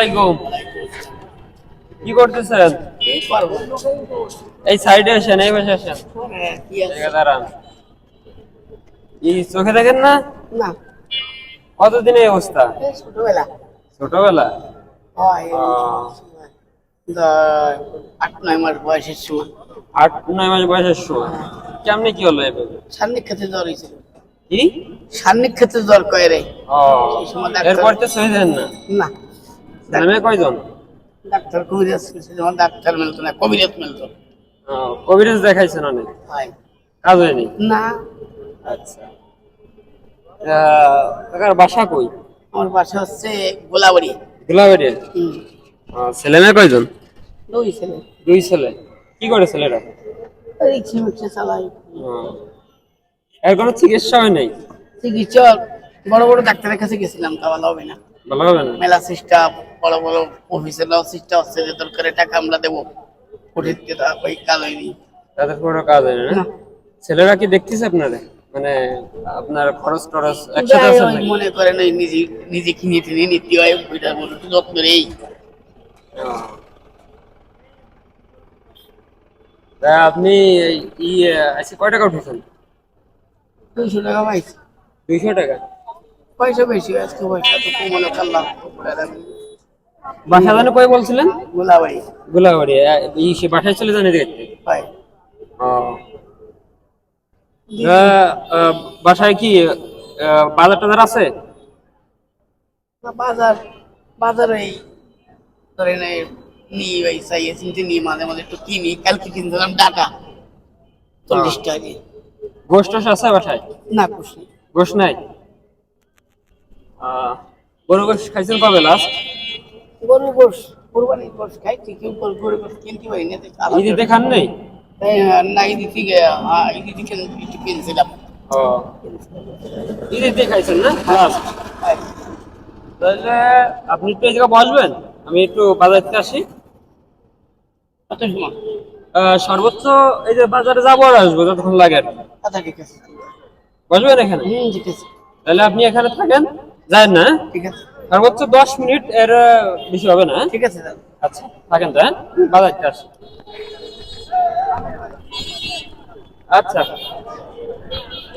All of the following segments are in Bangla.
আলাইকুম। কি করতেছেন? এই সাইডে আসেন এই পাশে আসেন। হ্যাঁ, দাঁড়ান। এই চোখে দেখেন না? না। কতদিন এই অবস্থা? ছোটবেলা। ছোটবেলা? হয় আট নয় মাস বয়সের সময়। আট নয় মাস বয়সের সময়। কেমনে কি হলো এভাবে? সান্নিক খেতে জ্বর হয়েছিল কি? সান্নিক খেতে জ্বর কয়ে রে। এরপর তো সহি না। না। নামে কয়জন? ডাক্তার কবিরাজ যেমন ডাক্তার মিলতো না কবিরাজ মিলতো। কবিরাজ দেখাইছেন অনেক? কাজ হয়নি? না। আচ্ছা। কাকার বাসা কই? আমার বাসা হচ্ছে গোলাবাড়ি। গোলাবাড়ি? ছেলে মেয়ে কয়জন? দুই ছেলে। দুই ছেলে। কি করে ছেলেরা? রিক্সা মিক্সা চালাই এর কোনো চিকিৎসা হয় নাই? চিকিৎসা বড় বড় ডাক্তারের কাছে গেছিলাম তা ভালো হবে না। ভালো হবে না? মেলা সিস্টেম বড় বড় অফিসের সিস্টেম হচ্ছে যে দরকারে টাকা আমরা দেবো। কোটির ওই কাজ হয়নি। তাদের কোনো কাজ হয় না। ছেলেরা কি দেখতেছে আপনারে? মানে আপনার খরচ টরচ একসাথে আছে নাকি? মনে করেন ওই নিজে নিজে কিনে টিনে নিতে হয় ওইটা বলে একটু যত্ন এই তা আপনি ই আজকে কয় টাকা উঠেছেন? দুইশো টাকা পাইছি। দুইশো টাকা? পয়সা বেশি আজকে পয়সা তো কমানো করলাম বাসা জানে কই বলছিলেন? গোলাবাড়ি। গোলাবাড়ি আ- ই সে বাসায় চলে যান দেখতে হয়। বাসায় কি বাজার টাজার আছে? বাজার বাজার এই ধরেন এই নিই ওই চাইয়ে চিনতে নিই মাঝে মাঝে একটু কিনি কালকে কিনছিলাম ডাটা। চল্লিশ টাকা। গোশ টোশ আছে বাসায়? না খুশি গোশ নাই? গরু গোশ খাইছেন কবে লাস্ট গরু গোস কোরবানির গোস খাইছি কেউ গরু গরু গোস কিনতে পারি না দেখ, আলাদা- ঈদে দেখান নেই? এই, না ঈদি থেকে ঈদি থেকে একটু কিনছিলাম। ও। খাইছেন না? তাহলে আপনি একটু এই জায়গায় বসবেন আমি একটু বাজার থেকে আসি। কত সময় আহ, সর্বোচ্চ এই যে বাজারে যাব আর আসব যতক্ষণ লাগে আর আচ্ছা বসবেন এখানে? হুম ঠিক আছে। তাহলে আপনি এখানে থাকেন যায় না হ্যাঁ? ঠিক আছে। সর্বোচ্চ দশ মিনিট এর বেশি হবে না হ্যাঁ? ঠিক আছে আচ্ছা থাকেন তো হ্যাঁ? বাজার থেকে আচ্ছা।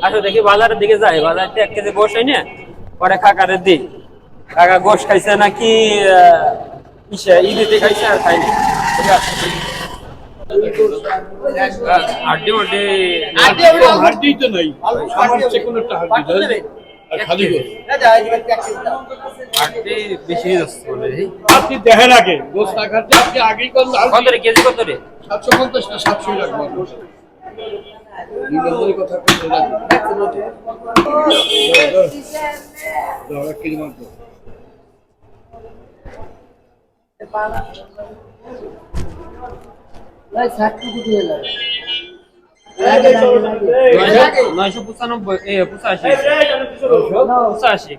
আসো দেখি বাজারের দিকে যাই। বাজারতে এক কেজি গোশ হয় না? পরে কাকারে দিই। কাকা গোশ খাইছে নাকি আহ, ইসে ঈদিতে খাইছে আর খাইনি। ঠিক আছে। হাড্ডি মাড্ডি হাড্ডি তো নাই। আমার যে কোনো একটা হাড্ডি খালি গোস। হাড্ডি বেশি যাচ্ছে বলে আপনি দেখেন আগে গোস না খাচ্ছে আপনি আগেই কোন কত রে কেজি কত রে সাতশো পঞ্চাশ না সাতশো রাখব দুই নম্বরের কথা বলতে রাখব। দাও, দাও। দাও, এক কেজি মাত্র। নয়শো- পঁচানব্বই পঁচাশি পঁচাশি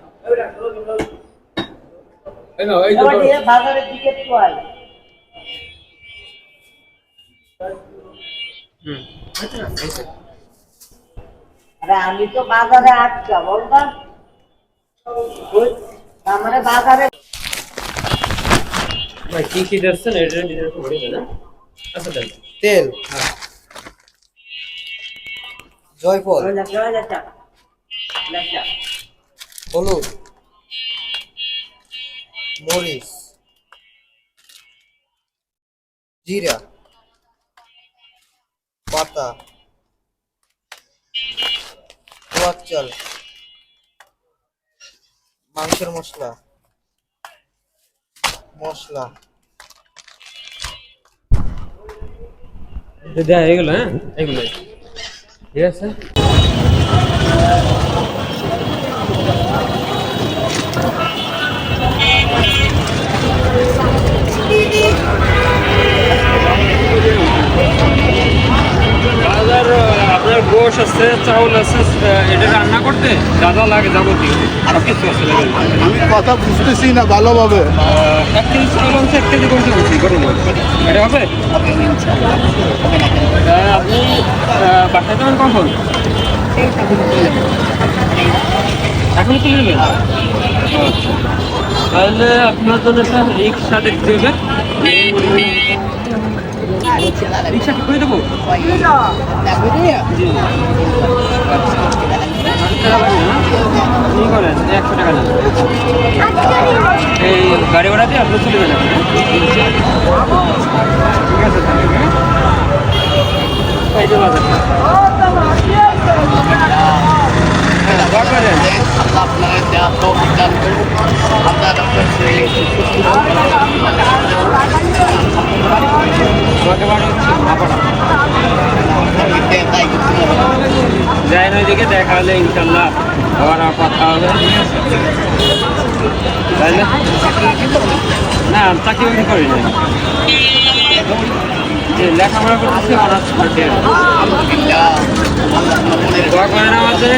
আমি তো বাজারে আটকা বলবা আমার বাজারে ভাই কি কি দেখছেন ভরে দেন হ্যাঁ? জয়ফল। হলুদ। মরিচ। জিরা। পাতা। গোয়ার চাল। মাংসের মশলা। মশলা। দেয়া এগুলো হ্যাঁ? এগুলো ঠিক আছে? আপনার গোশ আছে চাউল আছে এটা রান্না করতে? যা লাগে যাবতীয় আর কিছু আছে আমি কথা বুঝতেছি না ভালোভাবে। এক কেজি চাউল আছে এক কেজি করতে বলছি গরম এটা হবে? আপনি যাবেন কখন? এখন তুলে নেবেন। তাহলে আপনার জন্য একটা রিক্সা দেখতে হবে রিক্সা করে দেবো? করেন? একশো টাকা এই গাড়ি ভাড়া দিয়ে আপনি চলে যাবেন। ঠিক আছে যাই না ওইদিকে দেখা হলে ইনশাল্লাহ আবার কথা হবে তাইলে না চাকরি করি না লেখাপড়া করতেছি অনার্স থার্ড ইয়ার আলহামদুলিল্লাহ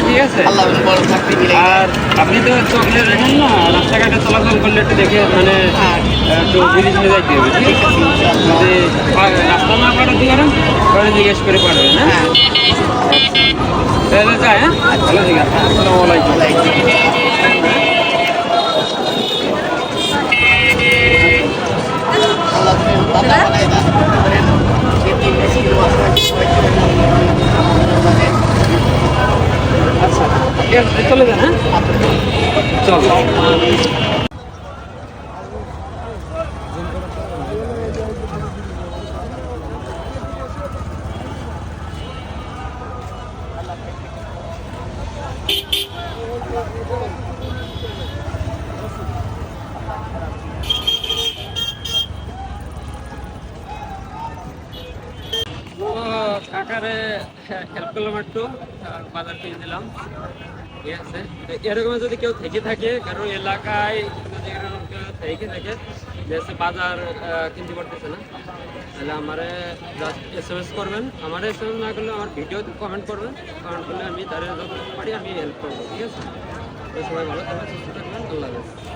ঠিক আছে? আর আপনি তো চোখলে দেখেন না, রাস্তাঘাটে চলাচল করলে একটু দেখে মানে একটু জিনিস নিয়ে যাইতে হবে, ঠিক আছে? যদি রাস্তা না পাঠাতে পারেন পরে জিজ্ঞেস করে পারবেন হ্যাঁ? তাহলে যাই হ্যাঁ আপনার দাদা বানায় দান করেন যে তিন বেশি আচ্ছা ঠিক আছে চলে যান হ্যাঁ চলো কাকারে হেল্প করলাম একটু বাজার কিনে দিলাম ঠিক আছে? এরকম যদি কেউ থেকে থাকে, কারণ এলাকায় যদি এরকম কেউ থেকে থাকে যেসে বাজার কিনতে পারতেছে না, তাহলে আমারে জাস্ট এস এম এস করবেন। আমার এস এম এস না করলে আমার ভিডিওতে কমেন্ট করবেন। কমেন্ট করলে আমি তাদের পারি আমি হেল্প করব, ঠিক আছে? তো সবাই ভালো থাকবেন, সুস্থ থাকবেন, আল্লাহ হাফেজ।